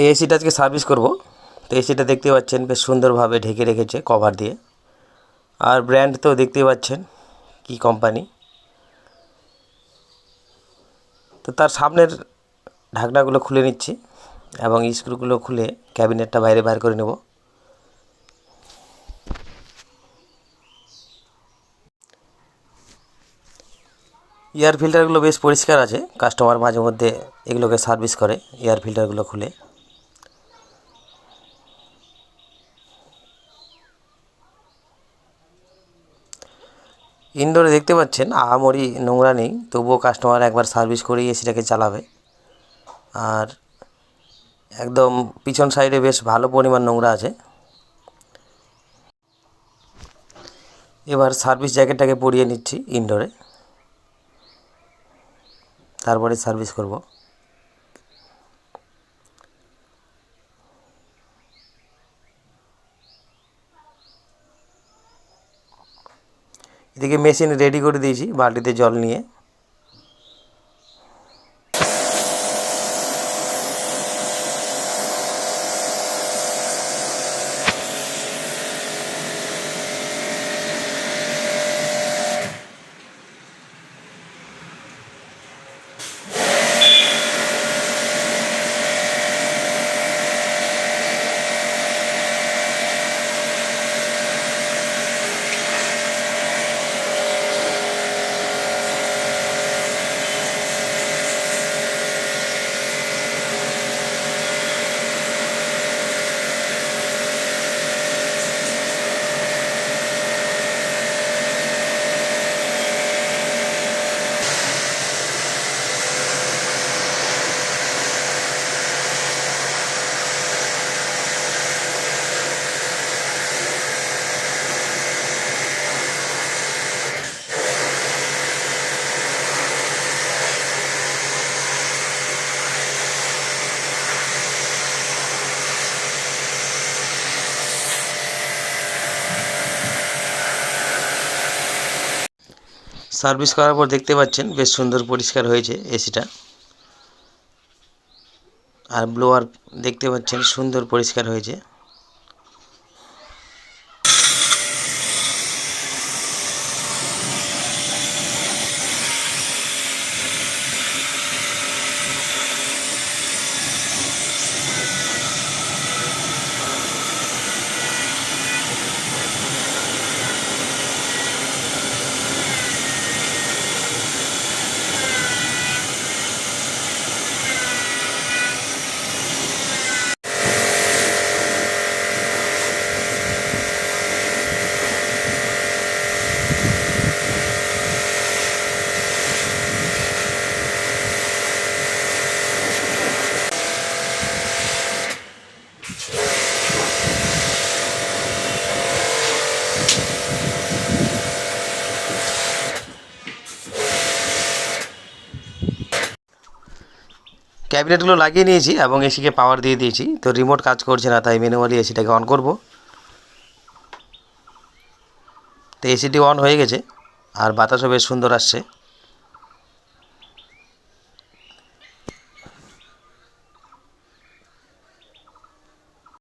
এই এসিটা আজকে সার্ভিস করব। তো এসিটা দেখতে পাচ্ছেন, বেশ সুন্দরভাবে ঢেকে রেখেছে কভার দিয়ে। আর ব্র্যান্ড তো দেখতেই পাচ্ছেন, কি কোম্পানি তো তার সামনের ঢাকনাগুলো খুলে নিচ্ছি এবং স্ক্রুগুলো খুলে ক্যাবিনেটটা বাইরে বাইর করে নেব। এয়ার ফিল্টারগুলো বেশ পরিষ্কার আছে কাস্টমার মাঝে মধ্যে এগুলোকে সার্ভিস করে, এয়ার ফিল্টারগুলো খুলে। ইনডোরে দেখতে পাচ্ছেন, আহামরি নোংরা নেই, তবুও কাস্টমার একবার সার্ভিস করেই এসিটাকে চালাবে। আর একদম পিছন সাইডে বেশ ভালো পরিমাণ নোংরা আছে। এবার সার্ভিস জ্যাকেটটাকে পরিয়ে নিচ্ছি ইনডোরে তারপরে সার্ভিস করব। এদিকে মেশিন রেডি করে দিয়েছি বালতিতে জল নিয়ে। সার্ভিস করার পর দেখতে পাচ্ছেন বেশ সুন্দর পরিষ্কার হয়েছে এসিটা। আর ব্লোয়ার দেখতে পাচ্ছেন সুন্দর পরিষ্কার হয়েছে। ক্যাবিনেটগুলো লাগিয়ে নিয়েছি এবং এসিকে পাওয়ার দিয়ে দিয়েছি। তো রিমোট কাজ করছে না, তাই ম্যানুয়ালি এসিটাকে অন করব। তো এসিটি অন হয়ে গেছে, আর বাতাসও বেশ সুন্দর আসছে।